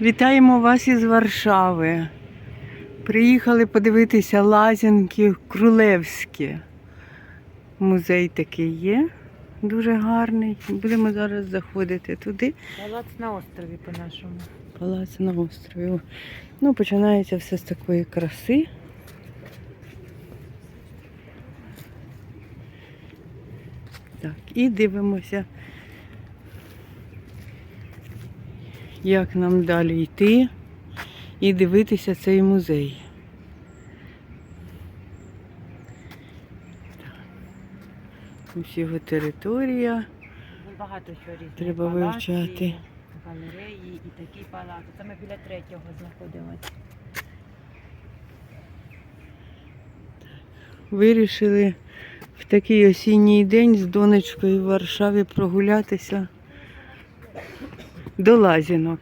Вітаємо вас із Варшави. Приїхали подивитися лазянки Крулевські. Музей такий є, дуже гарний. Будемо зараз заходити туди. Палац на острові по-нашому. Палац на острові. Ну, починається все з такої краси. Так, і дивимося, як нам далі йти і дивитися цей музей. Так. Ось його територія. Багато різних. Треба Палаці, вивчати. Галереї і такі палаци. Це ми біля третього знаходимося. Вирішили в такий осінній день з донечкою в Варшаві прогулятися до лазінок.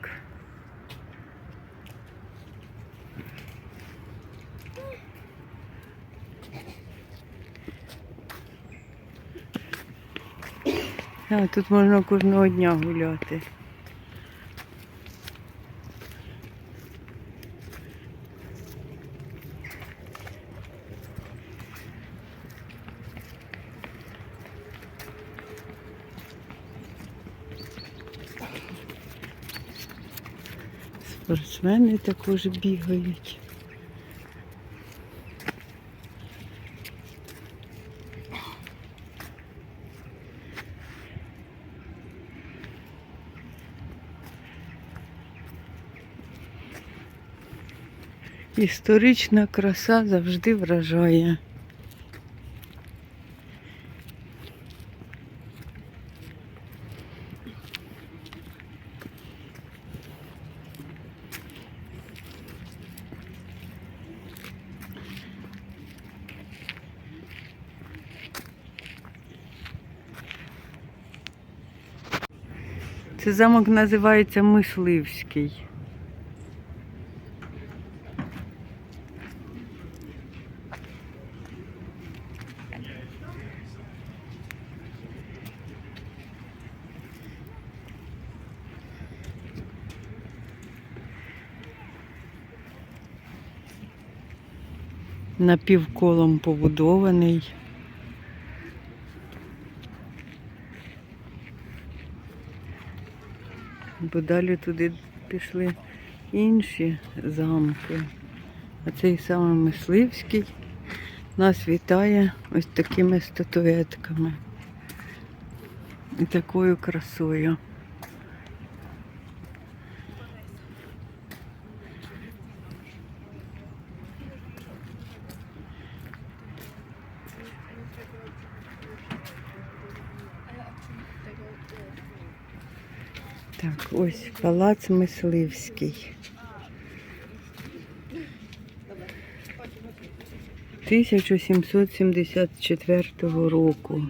А, тут можна кожного дня гуляти. Спортсмени також бігають. Історична краса завжди вражає. Це замок називається Мисливський. Напівколом побудований. Бо далі туди пішли інші замки. А цей саме мисливський нас вітає ось такими статуетками і такою красою. Так, ось палац мисливський. 1774 року.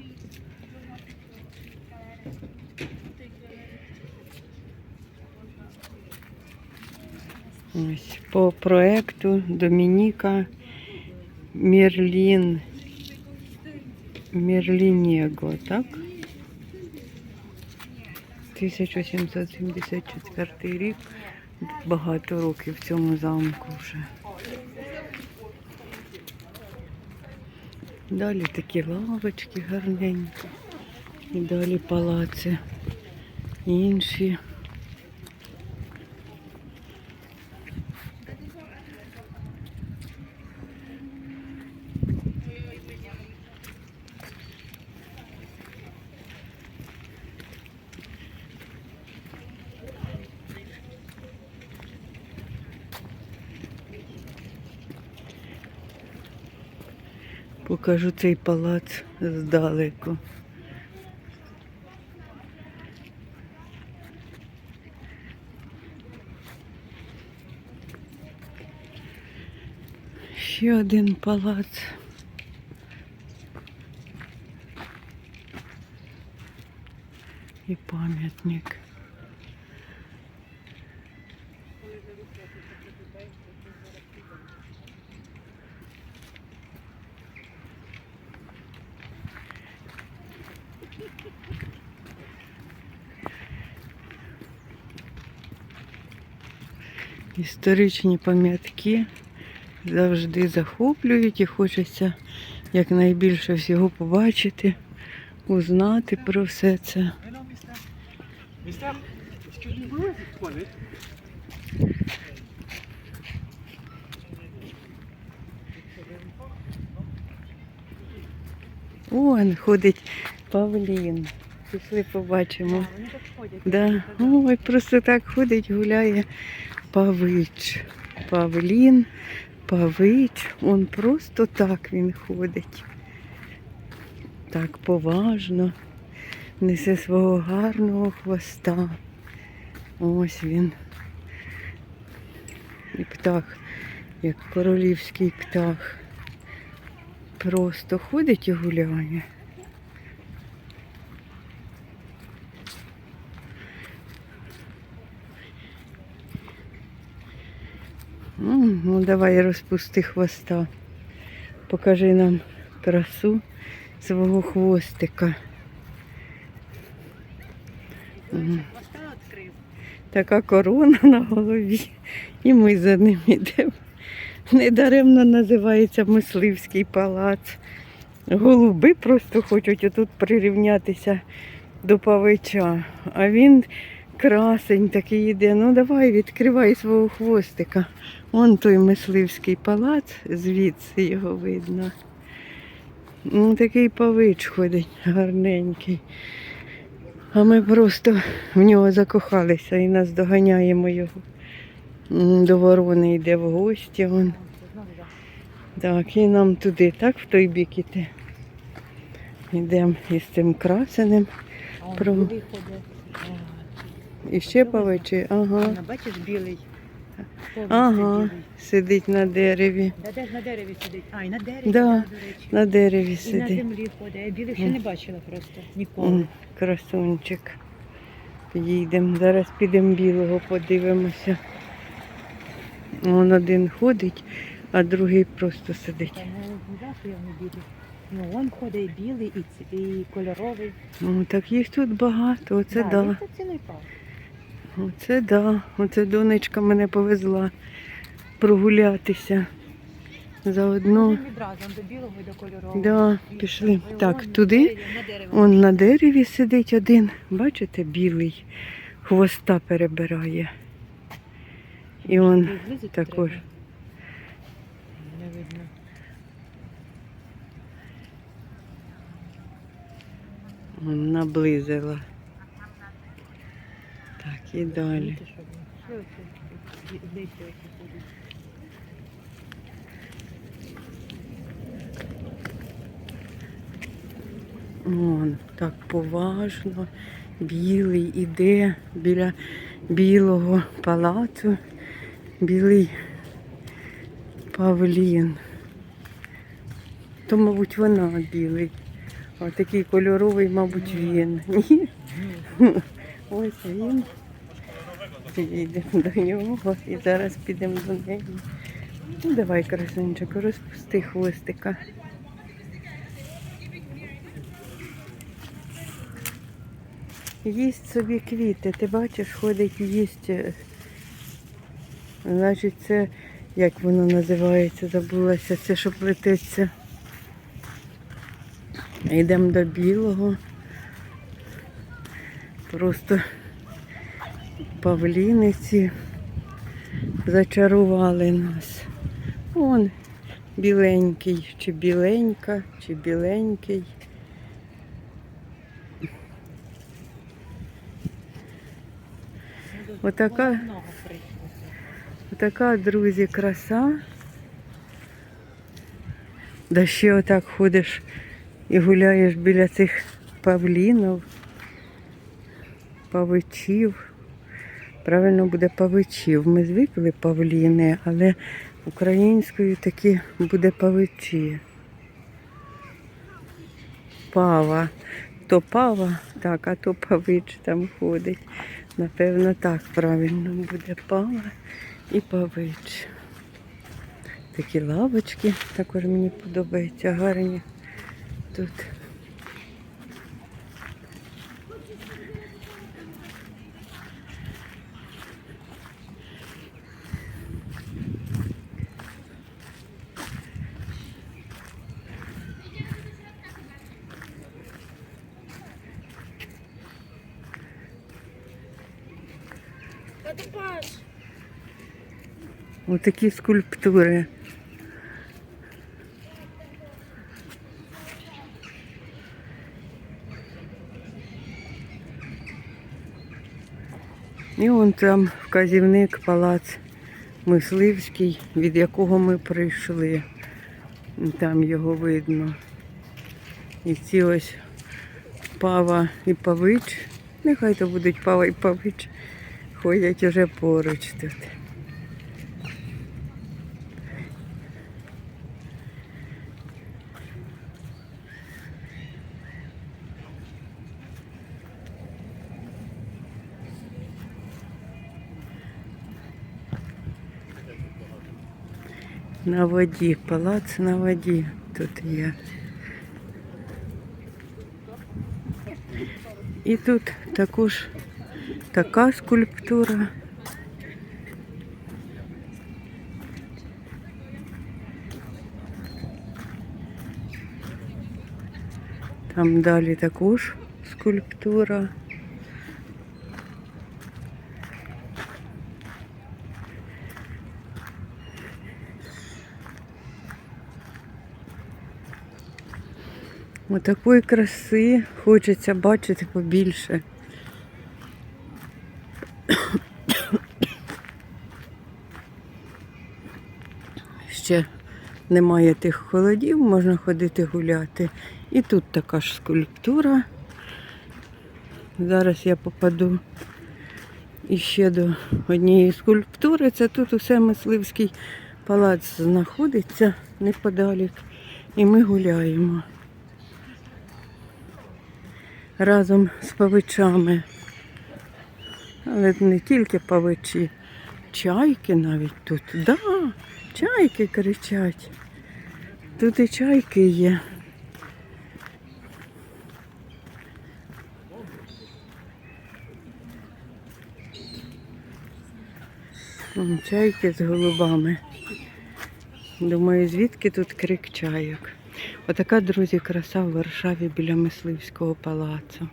Ось по проекту Домініка Мерлін Мерлінєго, так? 1774 рік. Багато років в цьому замку вже. Далі такі лавочки гарненькі. І далі палаци інші. Покажу цей палац здалеку. Ще один палац. І пам'ятник. Історичні пам'ятки завжди захоплюють і хочеться якнайбільше всього побачити, узнати про все це. Вон ходить павлін. Пішли побачимо. Да. Ой, просто так ходить, гуляє павич. Павлін, павич. Он просто так він ходить. Так поважно. Несе свого гарного хвоста. Ось він. І птах, як королівський птах. Просто ходить і гуляє. М, Ну, давай розпусти хвоста. Покажи нам красу свого хвостика. Така корона на голові. І ми за ним йдемо. Недаремно називається мисливський палац. Голуби просто хочуть отут прирівнятися до павича. А він красень такий йде. Ну давай, відкривай свого хвостика. Вон той мисливський палац, звідси його видно. Ну, такий павич ходить гарненький. А ми просто в нього закохалися і нас доганяємо його. До ворони йде в гості. Он. Так, і нам туди, так, в той бік іти. Йдемо із цим он Про-. І ще павичі. Ага. Бачиш, білий. Повністю Ага. білий. Сидить на дереві. Де ж на дереві сидить? А, і на дереві, Да, да, до речі. На дереві І на сидить. землі ходить. Я білих ще не бачила просто. Ніколи. М, Красунчик. Підійдемо. Зараз підемо білого, подивимося. Вон один ходить, а другий просто сидить. Та ну, не знаю, що я не білий. Ну, он ходить і білий, і, кольоровий. О, так їх тут багато, оце да. да. тут цінний пав. Оце да. Оце донечка мене повезла прогулятися. Заодно. Відразу до білого і до кольорового. Да, пішли. Так, туди? Он на дереві сидить один, бачите, білий, хвоста перебирає. І он також. Не видно. он наблизила. Так, і далі. Вон, так поважно, білий іде біля білого палацу, білий павлін. То, мабуть, вона білий. А такий кольоровий, мабуть, він. Ні? Ось він. Підійдемо до нього і зараз підемо до неї. Ну, давай, красунчик, розпусти хвостика. Їсть собі квіти, ти бачиш, ходить їсть. е, Значить, це, як воно називається, забулася, це що плететься. Йдемо до білого. Просто павліниці зачарували нас. Вон біленький, чи біленька, чи біленький. Отака- Много прийшлося. Така, друзі, краса. Да ще отак ходиш і гуляєш біля цих павлінів, павичів. Правильно буде павичів. Ми звикли павліни, але українською таки буде павичі. Пава. То пава, так, а то павич там ходить. Напевно, так правильно буде пава і павич. Такі лавочки також мені подобаються, гарні тут. Отакі скульптури. І вон там вказівник палац мисливський, від якого ми прийшли. Там його видно. І ці ось пава і павич. Нехай то будуть пава і павич. Ходять уже поруч тут. На воді, палац на воді тут є. І тут також така скульптура. Там далі також скульптура. Отакої краси хочеться бачити побільше. Ще немає тих холодів, можна ходити гуляти. І тут така ж скульптура. Зараз я попаду іще до однієї скульптури. Це тут усе мисливський палац знаходиться неподалік. І ми гуляємо разом з павичами. Але не тільки павичі, чайки навіть тут. Да, чайки кричать. Тут і чайки є. Вон Чайки з голубами. Думаю, звідки тут крик чайок. Отака, друзі, краса в Варшаві біля мисливського палацу.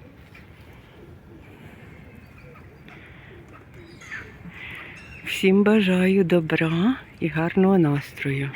Всім бажаю добра і гарного настрою.